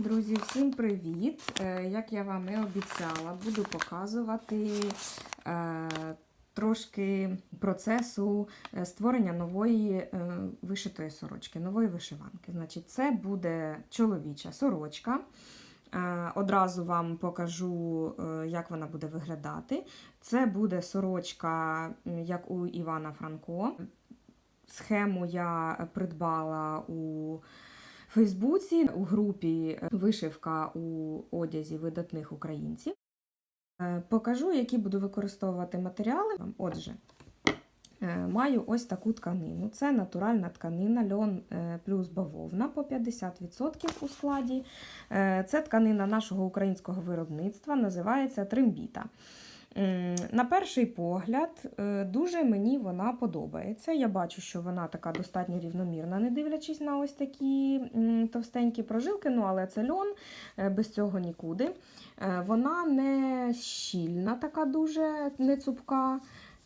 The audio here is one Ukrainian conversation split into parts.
Друзі, всім привіт! Е, Як я вам і обіцяла, буду показувати е, трошки процесу е, створення нової вишитої сорочки, нової вишиванки. Значить, це буде чоловіча сорочка. Одразу вам покажу, як вона буде виглядати. Це буде сорочка, як у Івана Франко. Схему я придбала у Фейсбуці у групі Вишивка у одязі видатних українців. Е, Покажу, які буду використовувати матеріали. Отже, е, маю ось таку тканину. Це натуральна тканина, льон е, плюс бавовна по 50% у складі. Е, Це тканина нашого українського виробництва, називається трембіта. На перший погляд, е, дуже мені вона подобається. Я бачу, що вона така достатньо рівномірна, не дивлячись на ось такі товстенькі прожилки, ну але це льон, е, без цього нікуди. Е, Вона не щільна, така дуже не цупка.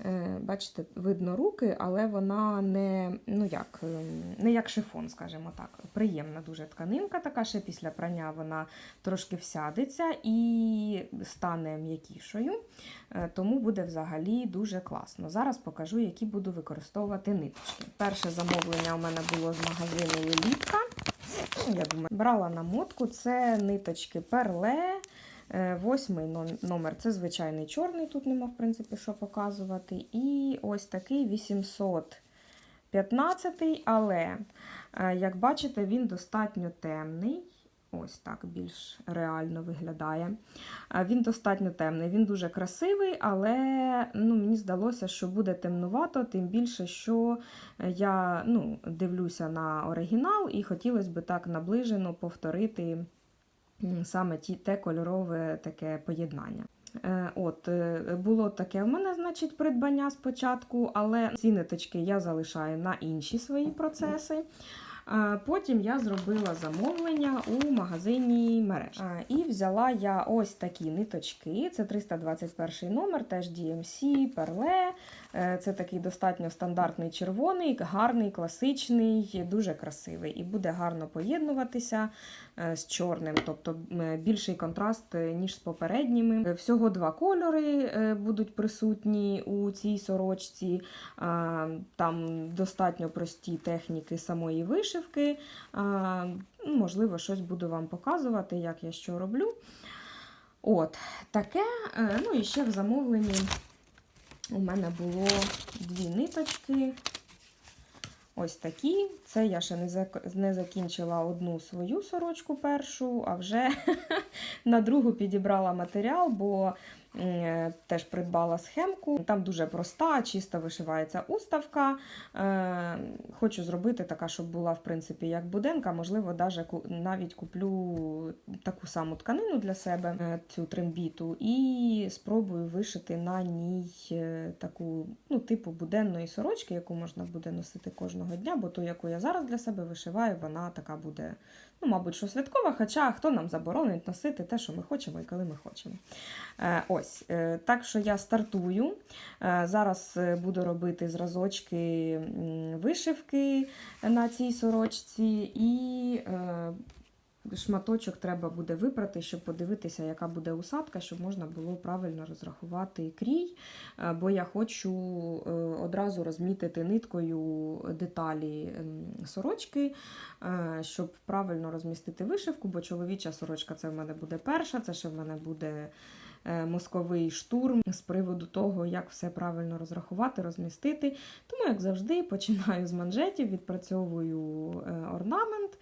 Е, Бачите, видно руки, але вона не, ну як, е, не як шифон, скажімо так. Приємна дуже тканинка, така ще після прання вона трошки всядеться і стане м'якішою. Е, Тому буде взагалі дуже класно. Зараз покажу, які буду використовувати ниточки. Перше замовлення у мене було з магазину Лелітка. Ну, Я думаю, брала намотку. Це ниточки перле. Е, Восьмий номер це звичайний чорний, тут нема, в принципі, що показувати. І ось такий 815, але, е, як бачите, він достатньо темний. Ось так більш реально виглядає. Е, Він достатньо темний, він дуже красивий, але ну, мені здалося, що буде темнувато, тим більше, що я ну, дивлюся на оригінал і хотілося б так наближено повторити саме ті, те кольорове таке поєднання. Е, От, е, було таке в мене, значить, придбання спочатку, але ці ниточки я залишаю на інші свої процеси. Потім я зробила замовлення у магазині мереж. І взяла я ось такі ниточки. Це 321 номер, теж DMC, перле. Е, Це такий достатньо стандартний червоний, гарний, класичний, дуже красивий. І буде гарно поєднуватися е, з чорним, тобто більший контраст, е, ніж з попередніми. Е, Всього два кольори е, будуть присутні у цій сорочці. Там достатньо прості техніки самої вишивки. Ну, Можливо, щось буду вам показувати, як я що роблю. От, таке. Е, Ну і ще в замовленні у мене було дві ниточки. Ось такі. Це я ще не закінчила одну свою сорочку першу, а вже на другу підібрала матеріал, бо теж придбала схемку. Там дуже проста, чисто вишивається уставка. Е, Хочу зробити така, щоб була, в принципі, як буденка. Можливо, навіть куплю таку саму тканину для себе, е, цю трембіту, і спробую вишити на ній е, таку, ну, типу буденної сорочки, яку можна буде носити кожного дня, бо ту, яку я зараз для себе вишиваю, вона така буде, ну, мабуть, що святкова, хоча хто нам заборонить носити те, що ми хочемо і коли ми хочемо. Е, Ось, е, так що я стартую. Е, Зараз е, буду робити зразочки вишивки на цій сорочці, і шматочок треба буде випрати, щоб подивитися, яка буде усадка, щоб можна було правильно розрахувати крій. Е, Бо я хочу е, одразу розмітити ниткою деталі ем, сорочки, е, щоб правильно розмістити вишивку, бо чоловіча сорочка це в мене буде перша, це ще в мене буде мозковий штурм з приводу того, як все правильно розрахувати, розмістити. Тому, як завжди, починаю з манжетів, відпрацьовую орнамент.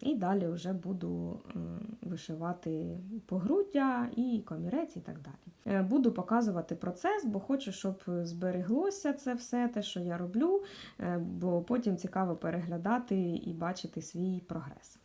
І далі вже буду вишивати погруддя і комірець і так далі. Е, Буду показувати процес, бо хочу, щоб збереглося це все, те, що я роблю, е, бо потім цікаво переглядати і бачити свій прогрес.